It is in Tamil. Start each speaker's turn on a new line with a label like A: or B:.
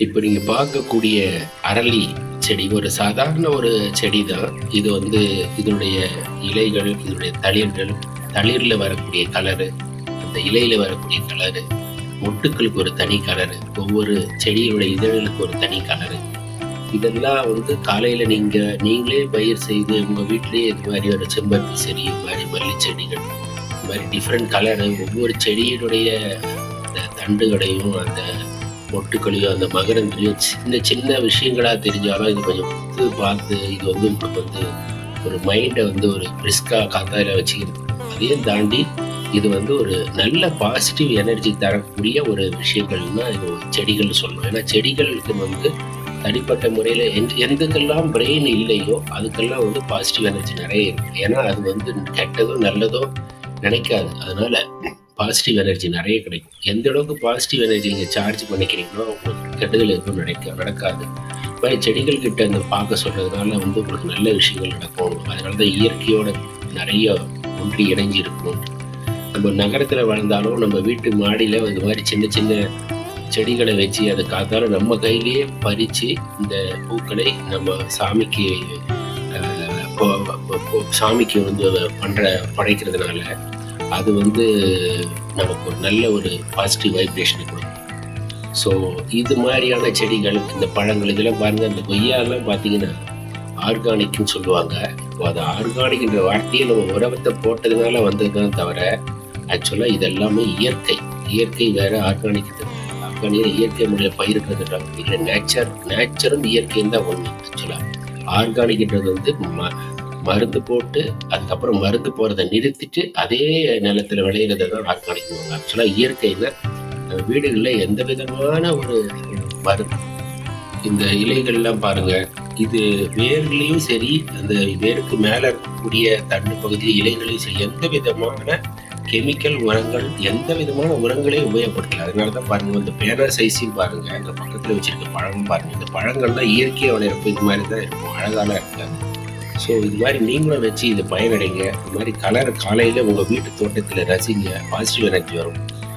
A: இப்போ நீங்கள் பார்க்கக்கூடிய அரளி செடி ஒரு சாதாரண ஒரு செடி தான் இது வந்து இதனுடைய இலைகள் இதனுடைய தளிர்கள் தளிரில் வரக்கூடிய கலரு அந்த இலையில் வரக்கூடிய கலரு மொட்டுக்களுக்கு ஒரு தனி கலரு ஒவ்வொரு செடியுடைய இதழ்களுக்கு ஒரு தனி கலரு இதெல்லாம் வந்து காலையில் நீங்கள் நீங்களே பயிர் செய்து உங்கள் வீட்டிலேயே இது மாதிரி ஒரு செம்பருத்தி செடி இது மாதிரி மல்லி செடிகள் இது மாதிரி டிஃப்ரெண்ட் கலரு ஒவ்வொரு செடியினுடைய அந்த தண்டுகளையும் அந்த மொட்டுக்களையும் அந்த மகரங்களையும் சின்ன சின்ன விஷயங்களா தெரிஞ்சாலும் இது கொஞ்சம் புத்து பார்த்து இது வந்து உங்களுக்கு வந்து ஒரு மைண்டை வந்து ஒரு ரிஸ்க்காக காத்தாயில வச்சுக்கிறது. அதையும் தாண்டி இது வந்து ஒரு நல்ல பாசிட்டிவ் எனர்ஜி தரக்கூடிய ஒரு விஷயங்கள்னா இது செடிகள்னு சொல்லணும் ஏன்னா செடிகளுக்கு வந்து தனிப்பட்ட முறையில் எந்த எதுக்கெல்லாம் பிரெயின் இல்லையோ அதுக்கெல்லாம் வந்து பாசிட்டிவ் எனர்ஜி நிறைய இருக்கு. ஏன்னா அது வந்து கெட்டதோ நல்லதோ நினைக்காது. அதனால பாசிட்டிவ் எனர்ஜி நிறைய கிடைக்கும். எந்த அளவுக்கு பாசிட்டிவ் எனர்ஜி நீங்கள் சார்ஜ் பண்ணிக்கிறீங்களோ உங்களுக்கு கெட்டுதல் எதுவும் நடக்க நடக்காது. இது மாதிரி செடிகள் கிட்ட இந்த பார்க்க சொல்கிறதுனால வந்து உங்களுக்கு நல்ல விஷயங்கள் நடக்கும். அதனால தான் இயற்கையோட நிறைய ஒன்றி இணைஞ்சு இருக்கும் நம்ம நகரத்தில் வாழ்ந்தாலும் நம்ம வீட்டு மாடியில் இந்த மாதிரி சின்ன சின்ன செடிகளை வச்சு அதை காத்தாலும் நம்ம கையிலேயே பறித்து இந்த பூக்களை நம்ம சாமிக்கு சாமிக்கு வந்து பண்ணுற படைக்கிறதுனால அது வந்து நமக்கு ஒரு நல்ல ஒரு பாசிட்டிவ் வைப்ரேஷனை கொடுக்கும். ஸோ இது மாதிரியான செடிகள் இந்த பழங்கள் இதெல்லாம் பாருங்கள் இந்த கொய்யாலாம் பார்த்தீங்கன்னா ஆர்கானிக்னு சொல்லுவாங்க. இப்போ அது ஆர்கானிக்ன்ற வார்த்தையை நம்ம உரவத்தை போட்டதுனால வந்தது தான் தவிர ஆக்சுவலாக இது எல்லாமே இயற்கை. இயற்கை வேற ஆர்கானிக் ஆர்கானிக் இயற்கை முறையில் பயிர்க்கிறதுன்றாங்க இல்லை நேச்சர் நேச்சரும் இயற்கையும் தான் ஒன்று ஆக்சுவலாக ஆர்கானிக்ன்றது வந்து ம மருந்து போட்டு அதுக்கப்புறம் மருந்து போகிறத நிறுத்திட்டு அதே நிலத்தில் விளையிறத தான் ஆர்கானிக் ஆக்சுவலாக இயற்கையில் வீடுகளில் எந்த விதமான ஒரு மருந்து இந்த இலைகள்லாம் பாருங்கள் இது வேர்களையும் சரி அந்த வேருக்கு மேலே இருக்கக்கூடிய தண்டு பகுதி இலைகளையும் சரி எந்த விதமான கெமிக்கல் உரங்கள் எந்த விதமான உரங்களையும் உபயோகப்படுத்தல. அதனால தான் பாருங்கள் இந்த பேனர் சைஸையும் பாருங்கள் அந்த பக்கத்தில் வச்சுருக்க பழமும் பாருங்கள் இந்த பழங்கள்லாம் இயற்கையாக விளையிறப்ப இது மாதிரி தான் இருக்கும் அழகான இருக்காது ஸோ இது மாதிரி நீங்களும் வச்சு இது பயனடைங்க. இது மாதிரி கலர் காலையில் உங்கள் வீட்டு தோட்டத்தில் ரசிங்க. பாசிட்டிவ் எனர்ஜி வரும்.